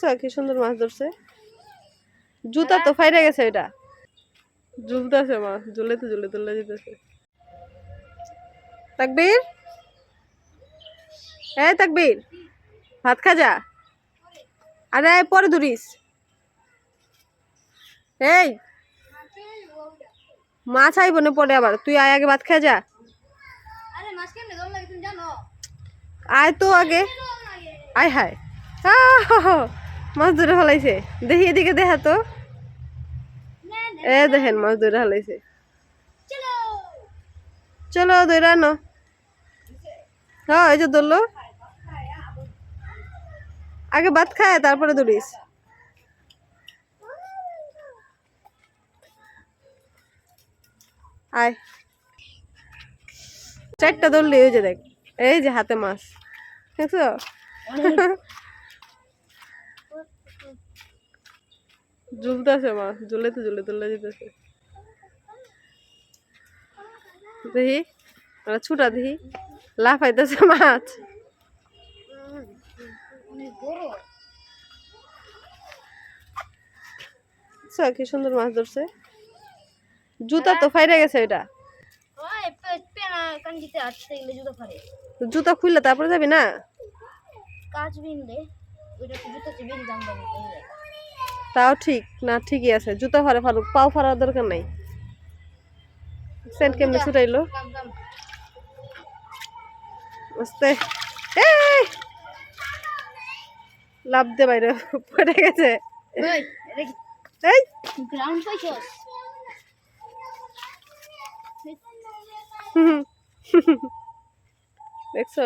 দেখছ কি সুন্দর মাছ ধরছে। জুতা তো ফাইরে গেছে এটা ঝুলতেছে মাছ ঝুলে তো ঝুলে তুলে যেতেছে। তাকবীর? এই তাকবীর ভাত খা যা আরে আয় পরে ধরিস। এই মাছ আইব না পরে আবার? তুই আয় আগে ভাত খা যা আরে মাছ কেমনে দম লাগে তুমি জানো? আয় তো আগে। আয় হায়। আহ, মাছ ধরে ফেলাইছে দেখি এদিকে দেখা তো। এ দেখেন মাছ ধরে ফেলাইছে চলো। চলো ধরে আনো। হ্যাঁ এই যে ধরলো। আগে ভাত খায় তারপরে ধরিস। আয়। চারটা ধরলি ওই যে দেখ। এই যে হাতে মাছ। দেখছ? ঝুলতেছে মাছ ঝুলে তো ঝুলে তুলে যেতেছে দেখি ওরা ছুটা দেখি। লাফাইতেছে মাছ। অনেক কি সুন্দর মাছ ধরছে। জুতা তো ফাইরে গেছে এটা জুতো জুতা খুললে তারপরে যাবি না? কাজ বিনলে ওইটা তো জুতোতে বিন দাম দাম তাও ঠিক না ঠিকই আছে। জুতা ফারে ফারুক পাও ফারার দরকার নাই। সেন্ট কেমনে ছুটাইলো? আস্তে লাভ দে বাইরে পড়ে গেছে। ওই এই! গ্রাউন্ড পাইছস দেখছ?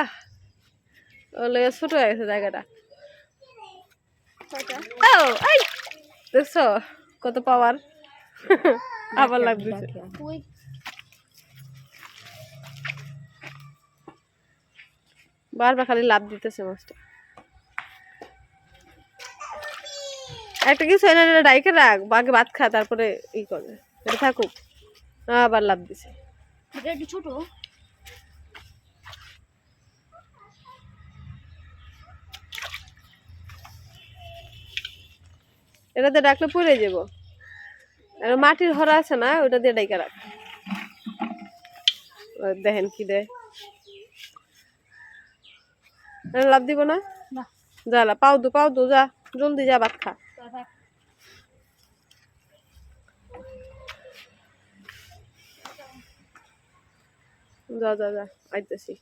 আহ! ওলে ছোট হয়ে গেছে জায়গাটা। ও এই! দেখছ কত পাওয়ার আবার ওই। বারবার খালি লাভ দিতেছে মাছটা। একটা কিছু এনে এনে ডাইকে রাখ বাঘে ভাত খা তারপরে ই করে। এটা থাকুক। আবার লাভ দিছে। এটা একটু ছোট? এটাতে ডাকলে পড়ে যাব। আর মাটির হরা আছে না ওটা দিয়ে ডাইকা রাখ। দেখেন কি দেয়। লাভ দিব না? না। যা লা, পাও দু পাও দু যা জলদি যা ভাত খা। যা যা যা আইতেছি।